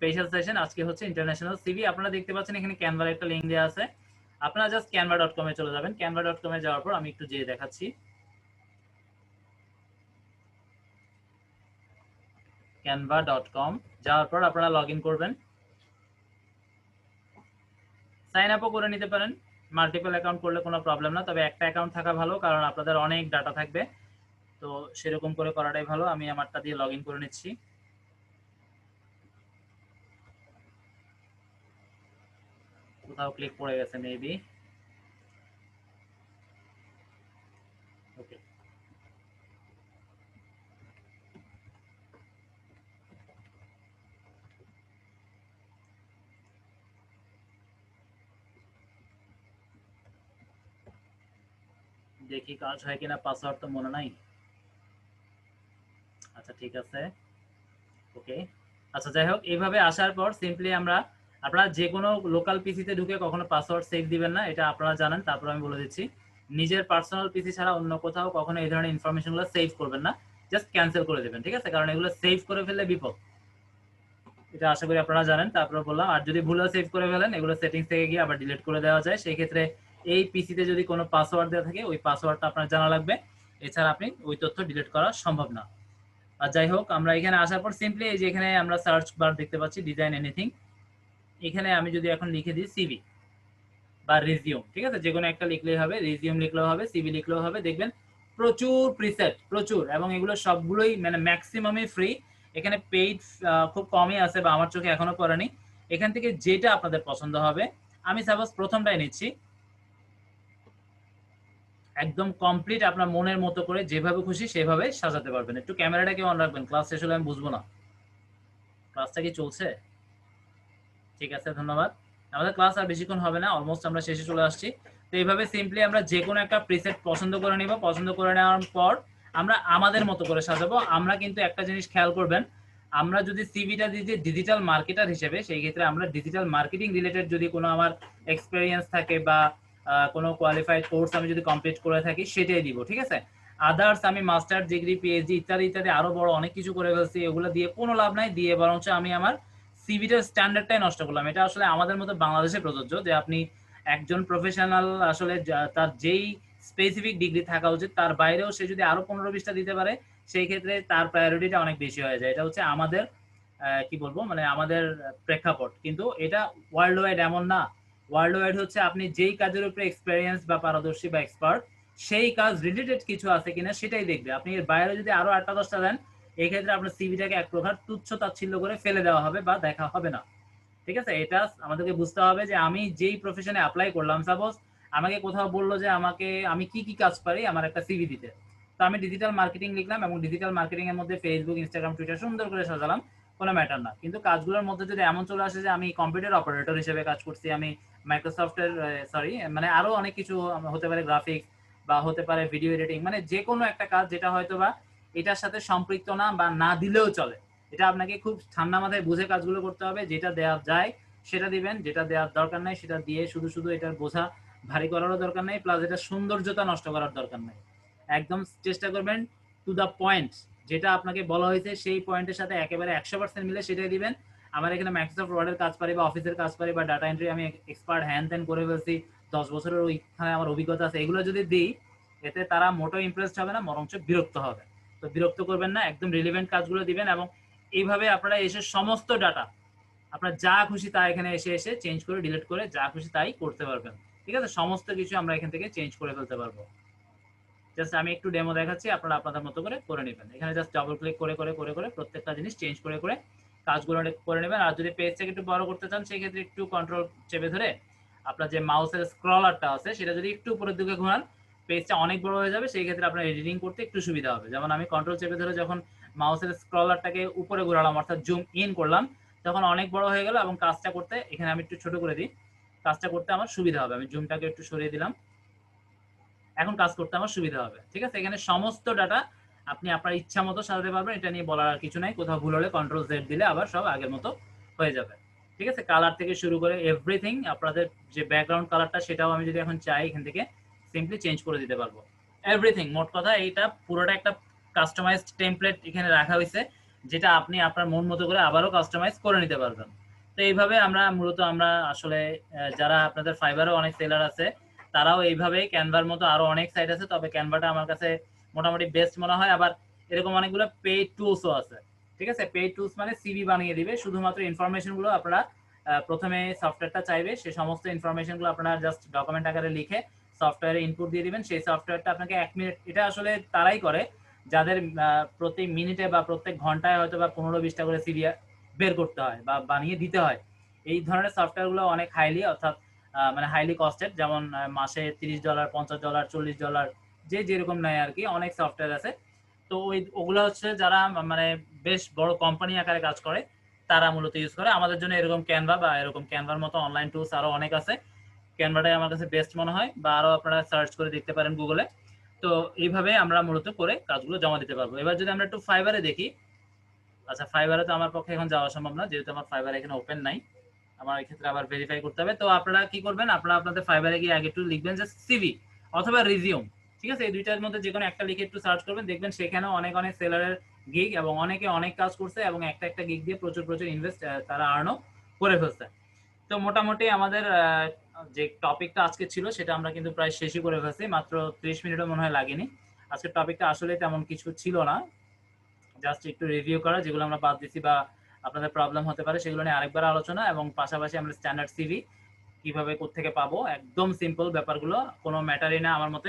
Special session আজকে হচ্ছে international CV আপনারা দেখতে পাচ্ছেন এখানে ক্যানভার একটা লিঙ্ক দেওয়া আছে। আপনারা জাস্ট ক্যানভা ডট কমে চলে যাবেন। ক্যানভা ডট কমে যাওয়ার পর আমি একটু যেয়ে দেখাচ্ছি। ক্যানভা ডট কম যাওয়ার পর আপনারা লগ ইন করবেন সাইন আপও করে নিতে পারেন। মাল্টিপল অ্যাকাউন্ট করলে কোনো প্রবলেম না, তবে একটা অ্যাকাউন্ট থাকা ভালো, কারণ আপনাদের অনেক ডাটা থাকবে। তো সেরকম করে করাটাই ভালো। আমি আমারটা দিয়ে লগ ইন করে নিচ্ছি। কোথাও ক্লিক পড়ে গেছে মেবি দেখি কাজ হয় কিনা পাসওয়ার্ড তো মনে নাই। আচ্ছা ঠিক আছে। ওকে আচ্ছা যাই হোক, এইভাবে আসার পর সিম্পলি আমরা আপনারা যে কোনো লোকাল পিসিতে ঢুকে কখনো পাসওয়ার্ড সেভ দিবেন না, এটা আপনারা জানেন, তারপর আমি বলে দিচ্ছি। নিজের পার্সোনাল পিসি ছাড়া অন্য কোথাও কখনো এই ধরনের ইনফরমেশনগুলো সেভ করবেন না জাস্ট ক্যান্সেল করে দেবেন, ঠিক আছে? কারণ এগুলো সেভ করে ফেললে বিপদ। এটা আশা করি আপনারা জানেন, তারপর বললাম, আর যদি ভুলেও সেভ করে ফেলেন, এগুলো সেটিংস থেকে গিয়ে আবার ডিলিট করে দেওয়া যায়। সেই ক্ষেত্রে এই পিসিতে যদি কোনো পাসওয়ার্ড দেওয়া থাকে, ওই পাসওয়ার্ডটা আপনার জানা লাগবে। এছাড়া আপনি ওই তথ্য ডিলিট করা সম্ভব না। আর যাই হোক, আমরা এখানে আসার পর সিম্পলি এই যে এখানে আমরা সার্চ বার দেখতে পাচ্ছি ডিজাইন এনিথিং এখানে আমি যদি এখন লিখে দিই সিভি বা রিজিউম ঠিক আছে? যে কোনো একটা লিখলেই হবে রিজিউম লিখলেও হবে সিভি লিখলেও হবে। দেখবেন প্রচুর প্রিসেট প্রচুর, এবং এগুলো সবগুলোই মানে ম্যাক্সিমামই ফ্রি এখানে পেইড খুব কমই আছে বা আমার চোখে এখনও পড়েনি এখান থেকে যেটা আপনাদের পছন্দ হবে, আমি সাপোজ প্রথমটাই নিচ্ছি। একদম কমপ্লিট আপনার মনের মতো করে যেভাবে খুশি সেভাবে সাজাতে পারবেন। একটু ক্যামেরাটাকে অন রাখবেন? ক্লাস শেষ হলে আমি বুঝব না। ক্লাসটা কি চলছে? ঠিক আছে, ধন্যবাদ। আমাদের ক্লাস আর বেশিক্ষণ হবে না অলমোস্ট আমরা শেষে চলে আসছি। তো এইভাবে সিম্পলি আমরা যে কোনো একটা প্রিসেট পছন্দ করে নিব। পছন্দ করে নেওয়ার পর আমরা আমাদের মতো করে সাজাবো। আমরা কিন্তু একটা জিনিস খেয়াল করবেন, আমরা যদি সিভিটা যে ডিজিটাল মার্কেটার হিসেবে, সেই ক্ষেত্রে আমরা ডিজিটাল মার্কেটিং রিলেটেড যদি কোনো আমার এক্সপিরিয়েন্স থাকে বা কোনো কোয়ালিফাইড কোর্স আমি যদি কমপ্লিট করে থাকি, সেটাই দিব, ঠিক আছে? আদার্স আমি মাস্টার ডিগ্রি পিএইচডি ইত্যাদি ইত্যাদি আরও বড় অনেক কিছু করে ফেলছি, এগুলো দিয়ে কোনো লাভ নাই, দিয়ে বরঞ্চ আমি আমার সিভিটার স্ট্যান্ডার্ডটাই নষ্ট করলাম। এটা আসলে আমাদের মতো বাংলাদেশে প্রযোজ্য যে আপনি একজন প্রফেশনাল আসলে তার যেই স্পেসিফিক ডিগ্রি থাকা উচিত, তার বাইরেও সে যদি আরও পনেরো বিশটা দিতে পারে, সেই ক্ষেত্রে তার প্রায়োরিটিটা অনেক বেশি হয়ে যায়। এটা হচ্ছে আমাদের কি বলব মানে আমাদের প্রেক্ষাপট। কিন্তু এটা ওয়ার্ল্ড ওয়াইড এমন না। ওয়ার্ল্ড ওয়াইড হচ্ছে আপনি যেই কাজের উপরে এক্সপেরিয়েন্স বা পারদর্শী বা এক্সপার্ট সেই কাজ রিলেটেড কিছু আছে কিনা সেটাই দেখবে। আপনি এর বাইরে যদি আরও আটটা দশটা দেন এই ক্ষেত্রে আপনার সিভিটাকে এক প্রকার তুচ্ছ তাচ্ছিল্য করে ফেলে দেওয়া হবে বা দেখা হবে না। ঠিক আছে? এটা আমাদেরকে বুঝতে হবে যে আমি যেই প্রফেশনে অ্যাপ্লাই করলাম সাপোজ আমাকে কোথাও বলল যে আমাকে, আমি কি কি কাজ পারি আমার একটা সিভি দিতে। তো আমি ডিজিটাল মার্কেটিং লিখলাম এবং ডিজিটাল মার্কেটিং এর মধ্যে ফেসবুক ইনস্টাগ্রাম টুইটার সুন্দর করে সাজালাম, কোনো ম্যাটার না। কিন্তু কাজগুলোর মধ্যে যদি এমন চলে আসে যে আমি কম্পিউটার অপারেটর হিসেবে কাজ করছি, আমি মাইক্রোসফটের সরি মানে আরও অনেক কিছু হতে পারে গ্রাফিক্স বা হতে পারে ভিডিও এডিটিং মানে যে কোনো একটা কাজ যেটা হয়তো বা এটার সাথে সম্পৃক্ত না বা না দিলেও চলে। এটা আপনাকে খুব ঠান্ডা মাথায় বুঝে কাজগুলো করতে হবে, যেটা দেওয়া যায় সেটা দিবেন, যেটা দেওয়ার দরকার নাই সেটা দিয়ে শুধু শুধু এটার বোঝা ভারী করারও দরকার নেই প্লাস এটা সৌন্দর্যতা নষ্ট করার দরকার নেই। একদম চেষ্টা করবেন টু দ্য পয়েন্ট যেটা আপনাকে বলা হয়েছে সেই পয়েন্টের সাথে একেবারে একশো পার্সেন্ট মিলে সেটাই দিবেন। আমার এখানে মাইক্রোসফট ওয়ার্ডের কাজ পারি বা অফিসের কাজ পারি বা ডাটা এন্ট্রি আমি এক্সপার্ট হ্যান ত্যান করে ফেলছি, দশ বছরের ওইখানে আমার অভিজ্ঞতা আছে, এগুলো যদি দিই, এতে তারা মোটো ইমপ্রেসড হবে না, বরঞ্চ বিরক্ত হবে। তো বিরক্ত করবেন না, একদম রিলিভেন্ট কাজগুলো দিবেন এবং এইভাবে আপনারা এসে সমস্ত ডাটা আপনার যা খুশি তা এখানে এসে এসে চেঞ্জ করে ডিলিট করে যা খুশি তাই করতে পারবেন। ঠিক আছে? সমস্ত কিছু আমরা এখান থেকে চেঞ্জ করে ফেলতে পারব। জাস্ট আমি একটু ডেমো দেখাচ্ছি, আপনারা আপনাদের মতো করে করে নেবেন। এখানে জাস্ট ডাবল ক্লিক করে করে করে করে প্রত্যেকটা জিনিস চেঞ্জ করে করে কাজগুলো করে নেবেন। আর যদি পেজটাকে একটু বড় করতে চান, সেই ক্ষেত্রে একটু কন্ট্রোল চেপে ধরে আপনার যে মাউসের স্ক্রলারটা আছে, সেটা যদি একটু উপরের দিকে ঘোরান পেজটা অনেক বড় হয়ে যাবে, সেই ক্ষেত্রে আপনার এডিটিং করতে একটু সুবিধা হবে। যেমন আমি কন্ট্রোল চেপে ধরে যখন মাউসের স্ক্রলারটাকে উপরে ঘোরালাম, অর্থাৎ জুম ইন করলাম, তখন অনেক বড় হয়ে গেল এবং কাজটা করতে এখানে আমি একটু ছোট করে দিই। কাজটা করতে আমার সুবিধা হবে, আমি জুমটাকে একটু সরিয়ে দিলাম। এখন কাজ করতে আমার সুবিধা হবে, ঠিক আছে? এখানে সমস্ত ডাটা আপনি আপনার ইচ্ছা মতো সাজাতে পারবেন, এটা নিয়ে বলার আর কিছু নাই। কোথাও ভুল হলে কন্ট্রোল জেড দিলে আবার সব আগের মতো হয়ে যাবে, ঠিক আছে? কালার থেকে শুরু করে এভরিথিং আপনাদের যে ব্যাকগ্রাউন্ড কালারটা সেটাও আমি যদি এখন চাই এখান থেকে সিম্পলি চেঞ্জ করে দিতে পারব। এভরিথিং মোট কথা এইটা পুরোটা একটা কাস্টমাইজড টেমপ্লেট এখানে রাখা হয়েছে, যেটা আপনি আপনার মন মতো করে আবারও কাস্টমাইজ করে নিতে পারবেন। তো এইভাবে আমরা মূলত আমরা আসলে যারা আপনাদের ফাইবারও অনেক সেলার আছে, তারাও এইভাবে ক্যানভার মতো আরও অনেক সাইট আছে, তবে ক্যানভাটা আমার কাছে মোটামুটি বেস্ট মনে হয়। আবার এরকম অনেকগুলো পেইড টুলসও আছে, ঠিক আছে? পেইড টুলস মানে সিভি বানিয়ে দিবে, শুধুমাত্র ইনফরমেশনগুলো আপনারা প্রথমে সফটওয়্যারটা চাইবে, সে সমস্ত ইনফরমেশনগুলো আপনারা জাস্ট ডকুমেন্ট আকারে লিখে সফটওয়্যারে ইনপুট দিয়ে দিবেন, সেই সফটওয়্যারটা আপনাকে এক মিনিট এটা আসলে তারাই করে যাদের প্রতি মিনিটে বা প্রত্যেক ঘন্টায় হয়তো বা পনেরো বিশটা করে সিরিয়া বের করতে হয় বা বানিয়ে দিতে হয়। এই ধরনের সফটওয়্যারগুলো অনেক হাইলি অর্থাৎ মানে হাইলি কস্টেড যেমন মাসে তিরিশ ডলার পঞ্চাশ ডলার চল্লিশ ডলার যে যেরকম নেয় আর কি অনেক সফটওয়্যার আছে। তো ওই, ওগুলো হচ্ছে যারা মানে বেশ বড় কোম্পানি আকারে কাজ করে, তারা মূলত ইউজ করে। আমাদের জন্য এরকম ক্যানভা বা এরকম ক্যানভার মতো অনলাইন টুলস আরও অনেক আছে। ক্যানভাটাই আমার কাছে বেস্ট মনে হয় বা আরও আপনারা সার্চ করে দেখতে পারেন গুগলে তো এইভাবে আমরা মূলত করে কাজগুলো জমা দিতে পারব। এবার যদি আমরা একটু ফাইবারে দেখি আচ্ছা ফাইবারে তো আমার পক্ষে এখন যাওয়া সম্ভব না, যেহেতু আমার ফাইবার এখানে ওপেন নাই। আমার এই ক্ষেত্রে আবার ভেরিফাই করতে হবে। তো আপনারা কি করবেন, আপনারা আপনাদের ফাইবারে গিয়ে আগে একটু লিখবেন যে সিভি অথবা রিজিউম ঠিক আছে? এই দুইটার মধ্যে যে কোনো একটা লিখে একটু সার্চ করবেন। দেখবেন সেখানেও অনেক অনেক সেলারের গিগ এবং অনেকে অনেক কাজ করছে এবং একটা একটা গিগ দিয়ে প্রচুর প্রচুর ইনভেস্ট তারা আর্নও করে ফেলছে। তো মোটামুটি আমাদের যে টপিকটা আজকে ছিল সেটা আমরা কিন্তু প্রায় শেষই করে ফেলছি, মাত্র ত্রিশ মিনিটও মনে হয় লাগেনি। আজকের টপিকটা আসলে তেমন কিছু ছিল না। জাস্ট একটু রিভিউ করা, যেগুলো আমরা বাদ দিছি বা আপনাদের প্রবলেম হতে পারে, সেগুলো নিয়ে আরেকবার আলোচনা এবং পাশাপাশি আমরা স্ট্যান্ডার্ড সিভি কীভাবে কোত্থেকে পাবো, একদম সিম্পল ব্যাপারগুলো, কোনো ম্যাটারই না আমার মতে।